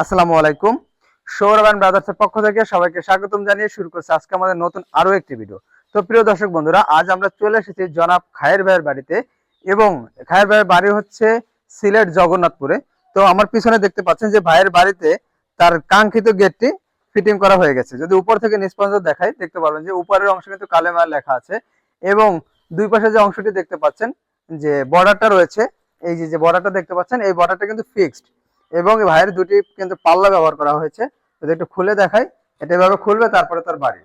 আসসালামু আলাইকুম। সৌরভ অ্যান্ড ব্রাদার্সের পক্ষ থেকে সবাইকে স্বাগতম জানিয়ে শুরু করছে আজকে আমাদের নতুন আরও একটি ভিডিও তো প্রিয় দর্শক বন্ধুরা, আজ আমরা চলে এসেছি জনাব খায়ের ভাইয়ের বাড়িতে এবং খায়ের ভাইয়ের বাড়ি হচ্ছে সিলেট জগন্নাথপুরে। তো আমার পিছনে দেখতে পাচ্ছেন যে ভাইয়ের বাড়িতে তার কাঙ্ক্ষিত গেটটি ফিটিং করা হয়ে গেছে। যদি উপর থেকে পর্যন্ত দেখাই, দেখতে পারবেন যে উপরের অংশ কিন্তু কালেমার লেখা আছে এবং দুই পাশে যে অংশটি দেখতে পাচ্ছেন যে বর্ডারটা রয়েছে, এই যে বর্ডারটা দেখতে পাচ্ছেন, এই বর্ডারটা কিন্তু ফিক্সড এবং ভাইয়ের দুটি কিন্তু পাল্লা ব্যবহার করা হয়েছে। যদি একটু খুলে দেখাই, এটা এভাবে খুলবে, তারপরে তার বাড়ি।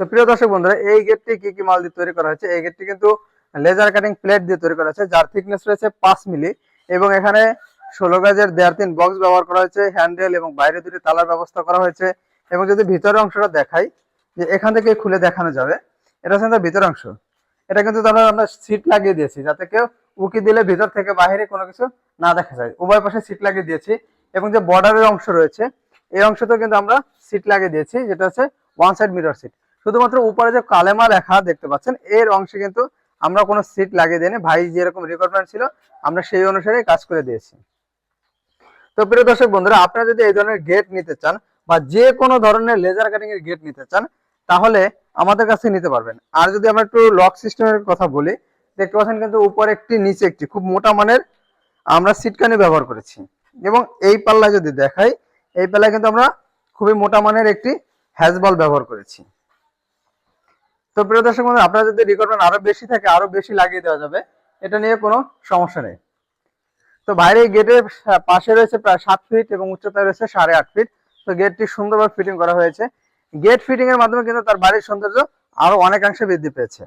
তো প্রিয় দর্শক বন্ধুরা, এই গেটটি কি কি মাল দিয়ে তৈরি করা হয়েছে? এই গেটটি কিন্তু লেজার কাটিং প্লেট দিয়ে তৈরি করা হয়েছে, যার থিকনেস রয়েছে পাঁচ মিলি। এবং এখানে ষোলো গাজের দেড় তিন বক্স ব্যবহার করা হয়েছে হ্যান্ডেল এবং বাইরে দুটি তালার ব্যবস্থা করা হয়েছে। এবং যদি ভিতরের অংশটা দেখাই, যে এখান থেকে খুলে দেখানো যাবে, এটা হচ্ছে তার ভিতরের অংশ। এটা কিন্তু ধরো আমরা সিট লাগিয়ে দিয়েছি, যাতে কেউ উকি দিলে ভিতর থেকে বাইরে কোনো কিছু না দেখা যায়। উভয় পাশে সিট লাগিয়ে দিয়েছি এবং যে বর্ডারের অংশ রয়েছে, এই অংশতেও কিন্তু আমরা সিট লাগিয়ে দিয়েছি, যেটা হচ্ছে ওয়ান সাইড মিরর সিট শুধুমাত্র উপরে যে কালেমা লেখা দেখতে পাচ্ছেন, এর অংশে কিন্তু আমরা কোনো সিট লাগিয়ে দিইনি। ভাই যেরকম রিকোয়ারমেন্ট ছিল, আমরা সেই অনুসারে কাজ করে দিয়েছি। তো প্রিয় দর্শক বন্ধুরা, আপনারা যদি এই ধরনের গেট নিতে চান বা যে কোনো ধরনের লেজার কাটিং এর গেট নিতে চান, তাহলে আমাদের কাছে নিতে পারবেন। আর যদি আমরা একটু লক সিস্টেমের কথা বলি দেখতে পাচ্ছেন কিন্তু উপরে একটি, নিচে একটি। খুব মোটা মানের আমরা সিটকানি ব্যবহার করেছি। এবং এই পাল্লা যদি দেখাই, এই পাল্লায় কিন্তু আমরা খুবই মোটা মানের একটি হ্যাজবল ব্যবহার করেছি। তো প্রিয় দর্শক বন্ধু, আপনারা যদি রিকোয়ারমেন্ট আরও বেশি থাকে, আরও বেশি লাগিয়ে দেওয়া যাবে, এটা নিয়ে কোনো সমস্যা নেই। তো বাইরে গেটের পাশে রয়েছে প্রায় সাত ফিট এবং উচ্চতায় রয়েছে সাড়ে আট ফিট তো গেটটি সুন্দরভাবে ফিটিং করা হয়েছে। গেট ফিটিং এর মাধ্যমে কিন্তু তার বাড়ির সৌন্দর্য আরও অনেকাংশে বৃদ্ধি পেয়েছে।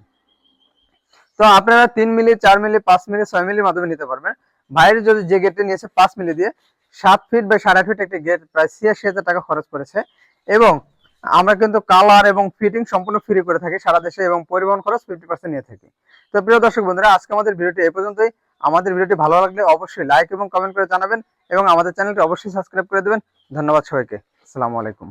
তো আপনারা তিন মিলি, চার মিলি, পাঁচ মিলি, ছয় মিলির মাধ্যমে নিতে পারবেন। বাইরে যদি যে গেটটি নিয়েছে পাঁচ মিলি দিয়ে, সাত ফিট বা সাড়ে ফিট একটি গেট প্রায় ছিয়াশি হাজার টাকা খরচ করেছে। এবং আমরা কিন্তু কালার এবং ফিটিং সম্পূর্ণ ফ্রি করে থাকি সারা দেশে এবং পরিবহন খরচ ফিফটি পার্সেন্ট নিয়ে থাকি। তো প্রিয় দর্শক বন্ধুরা, আজকে আমাদের ভিডিওটি এই পর্যন্তই। আমাদের ভিডিওটি ভালো লাগলে অবশ্যই লাইক এবং কমেন্ট করে জানাবেন এবং আমাদের চ্যানেলটি অবশ্যই সাবস্ক্রাইব করে দেবেন। ধন্যবাদ সবাইকে। আসসালামু আলাইকুম।